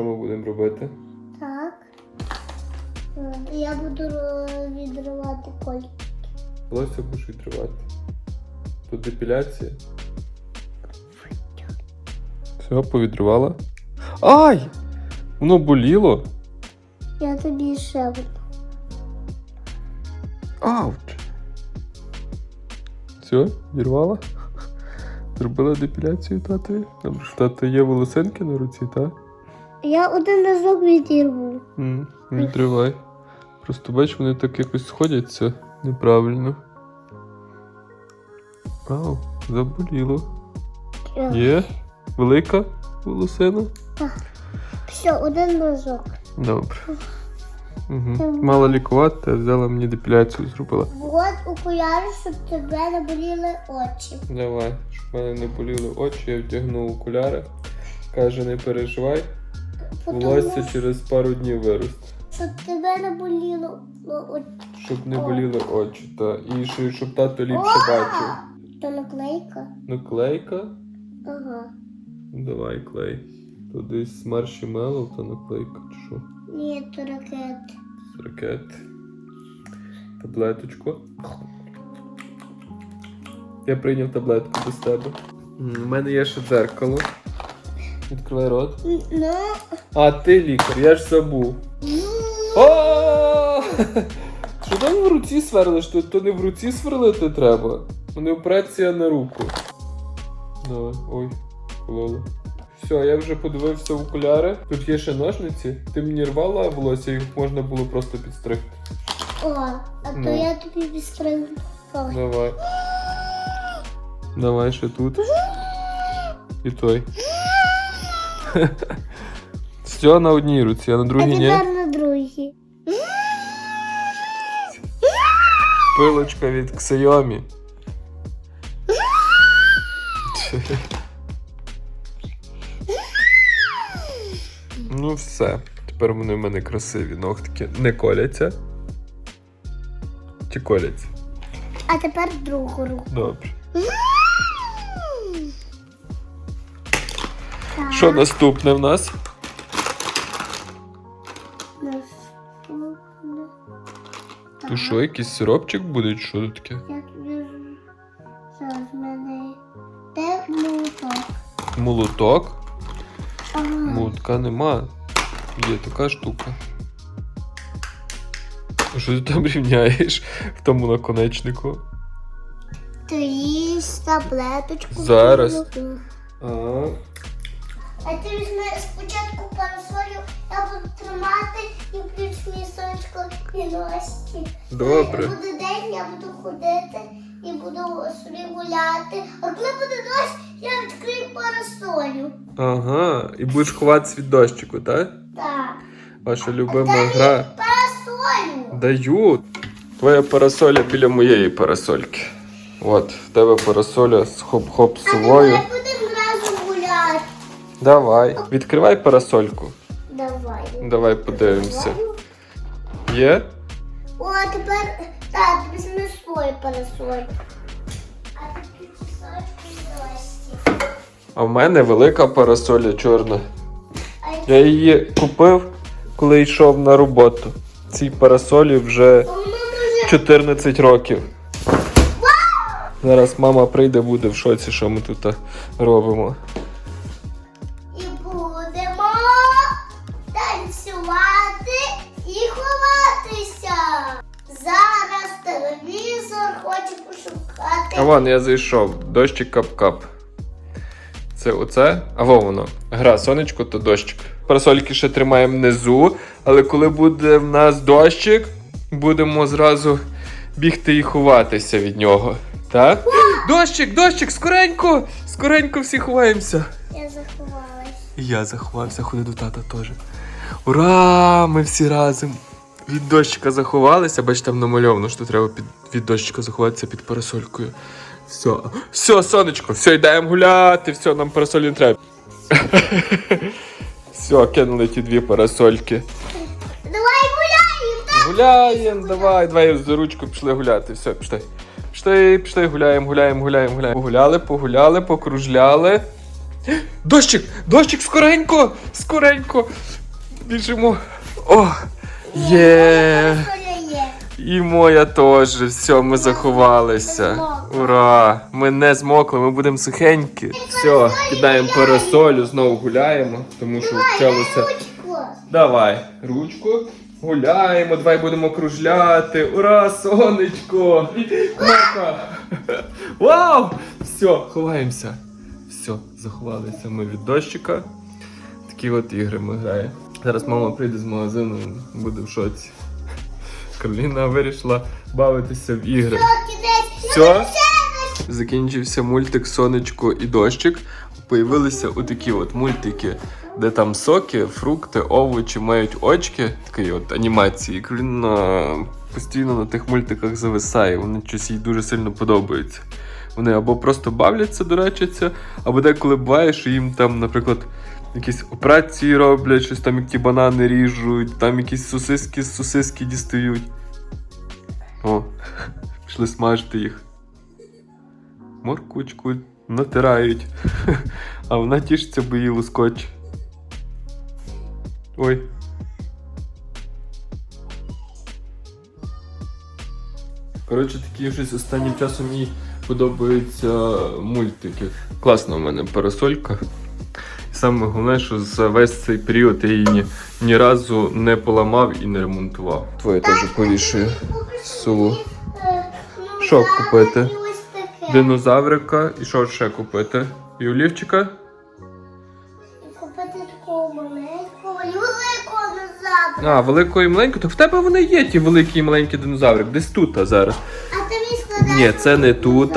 що ми будемо робити? Так. Е, Я буду відривати кольки. Волосся будеш відривати. Тут депіляція. Все, повідривала. Ай! Воно боліло. Я тобі ще буду. Ауч! Все, відірвала? Зробила депіляцію татові? Що тато є волосинки на руці, так? Я один разок відірву. Mm, відривай. Просто бач, вони так якось сходяться неправильно. Ау, заболіло. Е, Є? Велика волосина? Все, один разок. Добре. Угу. Мала лікувати, а взяла мені депіляцію зробила. От окуляри, щоб тебе не боліли очі. Давай, щоб в мене не боліли очі, я вдягнув окуляри. Каже, не переживай, волосся через пару днів виросте. щоб тебе не боліло очі. Щоб не боліли очі, та. І ще, щоб тато ліпше бачив. То наклейка? Ну, клейка. Ага. Давай клей. Тут десь з маршмеллоу та наклейка, чи що? Ні, то ракет. Ракет. Таблеточку. Я прийняв таблетку без тебе. У мене є ще дзеркало. Відкривай рот. Ну, А, ти лікар, я ж забув. О! Що там в руці сверлиш? То, то не в руці сверлити треба. Не операція на руку. Давай, ой, кололо. Все, я вже подивився в окуляри. Тут є ще ножниці. Ти мені рвала волосся, їх можна було просто підстригти. о, а то Ну. я тобі відстригну. Давай. Давай ще тут. І той. Все на одній руці, а на другій ні. тепер на другій. Пилочка від Xiaomi. Ну все. Тепер вони в мене красиві ногтики. Не коляться. Чи коляться? А тепер другу руку. Добре. Що наступне в нас? Наступне. Ну що, якийсь сиропчик буде, що тут таке? Я тобі зараз мене. Де молоток? Молоток? Ага. Молотка нема. Є така штука. Що ти там рівняєш в тому наконечнику? Ти їсть таблеточку. Зараз. молока. А, ти візьми спочатку парасолю, я буду тримати і включ мені сонечко і носі. Добре. Буде день, я буду ходити і буду собі гуляти. А коли буде дощ, я відкрию парасолю. ага, і будеш ховатися від дощику, так? Так. Ваша любима гра. Парасолю. Даю. Твоя парасоля біля моєї парасольки. От, в тебе парасоля з хоп-хоп А. Давай. Відкривай парасольку. Давай. Давай подивимося. Є? О, а тепер так, візьми свою парасоль. А ти дощі. А в мене велика парасоля чорна. Я її купив, коли йшов на роботу. Цій парасолі вже 14 років. Зараз мама прийде, буде в шоці, що ми тут робимо. А вон я зайшов. Дощик кап-кап. Це оце? А во воно. Гра сонечко то дощик. Парасольки ще тримаємо внизу, але коли буде в нас дощик, будемо зразу бігти і ховатися від нього. Так? Дощик, дощик, скоренько! Скоренько всі ховаємося. Я заховалась. І я заховався, ходи до тата теж. Ура! Ми всі разом. Від дощика заховалися, бачите, там намальовано, що треба під, від дощика заховатися під парасолькою. Все, все, сонечко, все, йдемо гуляти, все, нам парасолі не треба. Все, кинули ті дві парасольки. Давай гуляємо, так? Гуляємо, давай, давай за ручку пішли гуляти. Все, пішли. Пішли, пішли, гуляємо, гуляємо, гуляємо, гуляємо. Погуляли, погуляли, покружляли. Дощик! Дощик, скоренько! Скоренько! Біжимо. О! Є! І моя теж. Все, ми заховалися. Ура! Ми не змокли, ми будемо сухенькі. Все, кидаємо парасолю, знову гуляємо, тому що вчилося. Ручку. Давай, ручку. Гуляємо, давай будемо кружляти. Ура, сонечко! Марка! Вау! Все, ховаємося. Все, заховалися ми від дощика. Такі от ігри ми граємо. Зараз мама прийде з магазину, буде в шоці. Кароліна вирішила бавитися в ігри. Все? Закінчився мультик Сонечко і дощик. Появилися отакі от мультики, де там соки, фрукти, овочі мають очки, такі от анімації. Кароліна постійно на тих мультиках зависає, вони щось їй дуже сильно подобаються. Вони або просто бавляться, дурачаться, або деколи буває, що їм там, наприклад, якісь операції роблять, щось там як ті банани ріжуть, там якісь сосиски з сосиски дістають. О, пішли смажити їх. Моркучку натирають. А вона тішиться, бо її лоскоче. Ой. Коротше, такі щось останнім часом їй подобаються мультики. Класна в мене парасолька. Саме головне, що за весь цей період я її ні, ні разу не поламав і не ремонтував. Твоє теж повішую. Сулу. Що купити? І ось таке. Динозаврика і що ще купити? І олівчика? Купити такого маленького, великого назад. А, великого і маленького. Так в тебе вони є, ті великі і маленькі динозаврик. Десь тут зараз. А ти мені складаєш. Ні, це не тут.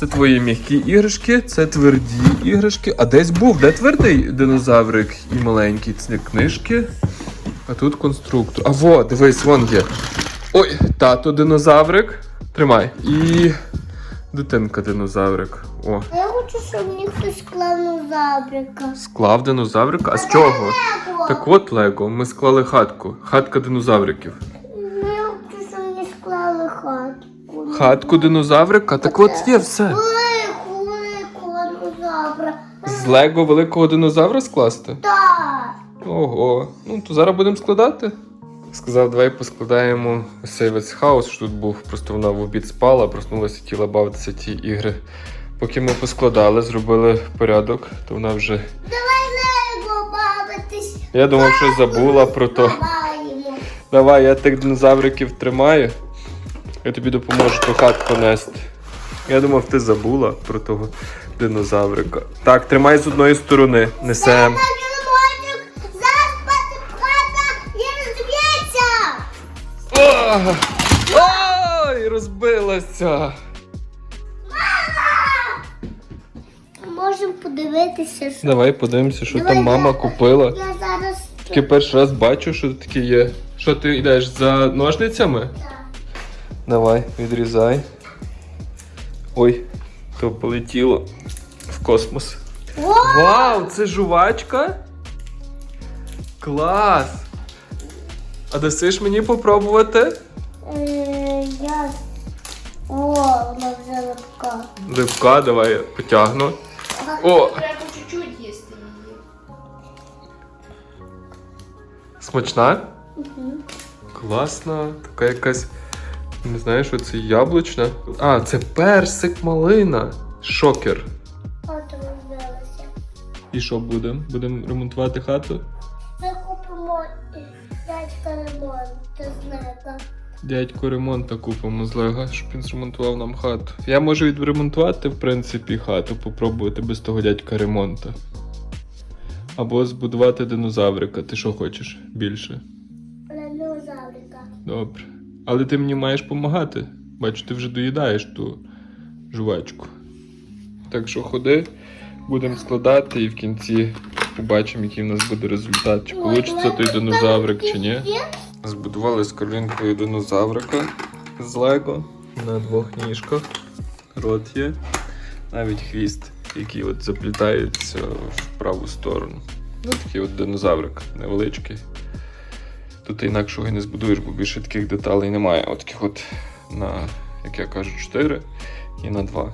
Це твої м'які іграшки, це тверді іграшки. А десь був, де твердий динозаврик і маленький. Це книжки. А тут конструктор. А во, дивись, вон є. Ой, тато динозаврик. Тримай. І дитинка динозаврик. О, Я хочу, щоб мені хтось склав назаврика. склав динозаврика. А з чого? Так от Лего, ми склали хатку. Хатка динозавриків. Ну, я хочу, щоб мені склали хатку. Хатку динозаврика? Так от є все. Великого динозавра. З Лего великого динозавра скласти? Так. Ого. Ну то зараз будемо складати. Сказав, давай поскладаємо весь хаос, що тут був. Просто вона в обід спала, проснулася, хотіла бавитися ті ігри. Поки ми поскладали, зробили порядок, то вона вже. Давай лего бавитись. Я думав, що забула про то. Давай, я тих динозавриків тримаю. Я тобі допоможу ту хатку нести. Я думав, ти забула про того динозаврика. Так, тримай з одної сторони. Несем. Так! Ой, розбилася. Можемо подивитися, що Давай подивимося, що Давай там мама я- купила. я зараз. Таки перший раз бачу, що таке є. Що ти йдеш за ножницями? Давай, відрізай. Ой, то полетіло в космос. О, Вау, це жувачка? Клас! А дасиш мені попробувати? е, я... О, вона вже липка. Липка, давай я потягну. О, Треба чуть-чуть їсти її. смачна? Класна, така якась. Не знаю, що це яблучна. А, це персик малина. Шокер. От розбилася. І що будемо? Будемо ремонтувати хату? Ми купимо е, дядька ремонт з лего. Дядько ремонта купимо з Лего, щоб він зремонтував нам хату. Я можу відремонтувати, в принципі, хату, попробувати без того дядька ремонта. Або збудувати динозаврика. Ти що хочеш більше? Динозаврика. Добре. Але ти мені маєш допомагати. Бачу, ти вже доїдаєш ту жувачку. Так що ходи, будемо складати і в кінці побачимо, який в нас буде результат. Чи вийде той динозаврик, чи ні. Збудували з Каролінкою динозаврика з Лего на двох ніжках. Рот є. Навіть хвіст, який от заплітається в праву сторону. Ну, такий от динозаврик невеличкий. Тут інакшого і не збудуєш, бо більше таких деталей немає. От таких от на, як я кажу, 4 і на 2.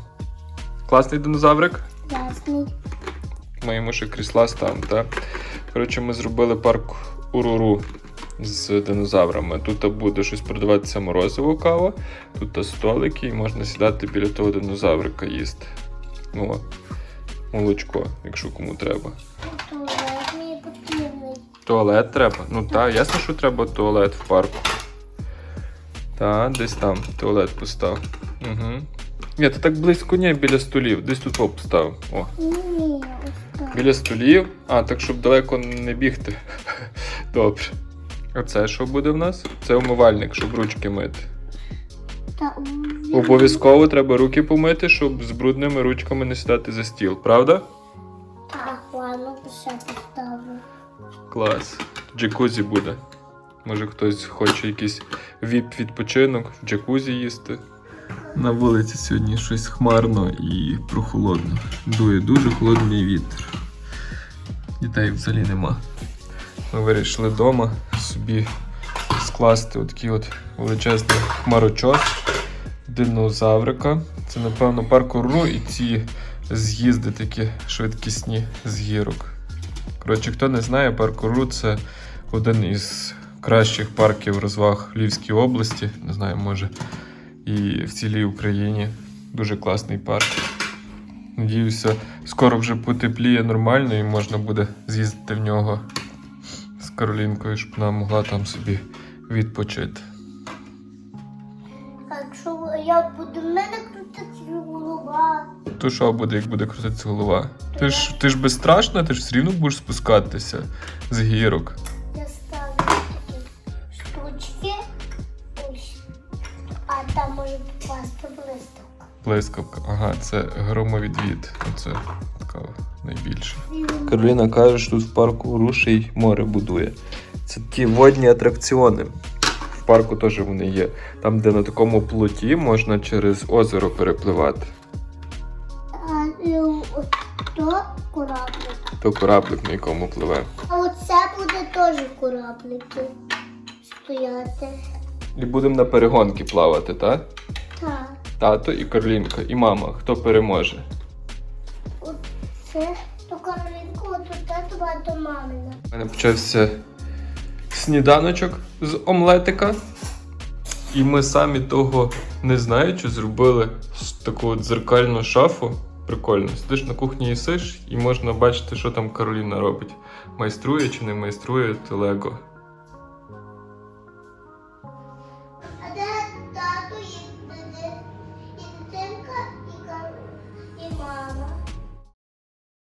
Класний динозаврик. Ясний. маємо ще крісла ставимо, так? Коротше, ми зробили парк Уруру з динозаврами. Тут буде щось продаватися морозиво кава, тут столики, і можна сідати біля того динозаврика їсти. Ну, молочко, якщо кому треба. Туалет треба. Ну так, ясно, що треба туалет в парку. Так, десь там туалет постав. Угу. Ні, то так близько ні, біля столів. Десь тут оп, постав. О. Ні. Біля столів. А, так щоб далеко не бігти. Добре. А це що буде в нас? Це умивальник, щоб ручки мити. Та, Обов'язково треба руки помити, щоб з брудними ручками не сідати за стіл, правда? Так, ладно, поставлю. Клас. Джакузі буде. Може хтось хоче якийсь віп відпочинок, в джакузі їсти. На вулиці сьогодні щось хмарно і прохолодно. Дує дуже холодний вітер. Дітей взагалі нема. Ми вирішили вдома собі скласти такий от величезний хмарочос динозаврика. Це, напевно, парк Уру і ці з'їзди такі швидкісні з гірок. Коротше, хто не знає, парк Уру це один із кращих парків розваг Львівській області. Не знаю, може і в цілій Україні. Дуже класний парк. Надіюся, скоро вже потепліє нормально і можна буде з'їздити в нього з Каролінкою, щоб вона могла там собі відпочити. Якщо я буду мене крутити голова. То що буде, як буде крутитися голова? Ти ж, ти ж безстрашна, ти ж все рівно будеш спускатися з гірок. Я ставлю такі штучки. Ось. А там може попасти блискавка. Блискавка. Ага, це громовідвід. Оце така найбільша. Кароліна каже, що тут в парку Руший море будує. Це ті водні атракціони. В парку теж вони є. Там, де на такому плоті можна через озеро перепливати. Кораблик. То кораблик, на якому пливе. А оце буде теж кораблики стояти. І будемо на перегонки плавати, так? Так. Тато і Каролінка, і мама. Хто переможе? Оце то Каролінку, от татова, а то мамина. У мене почався сніданочок з омлетика. І ми самі того не знаючи, зробили таку от дзеркальну шафу. Прикольно. Сидиш на кухні їсиш, і можна бачити, що там Кароліна робить. Майструє чи не майструє то Лего.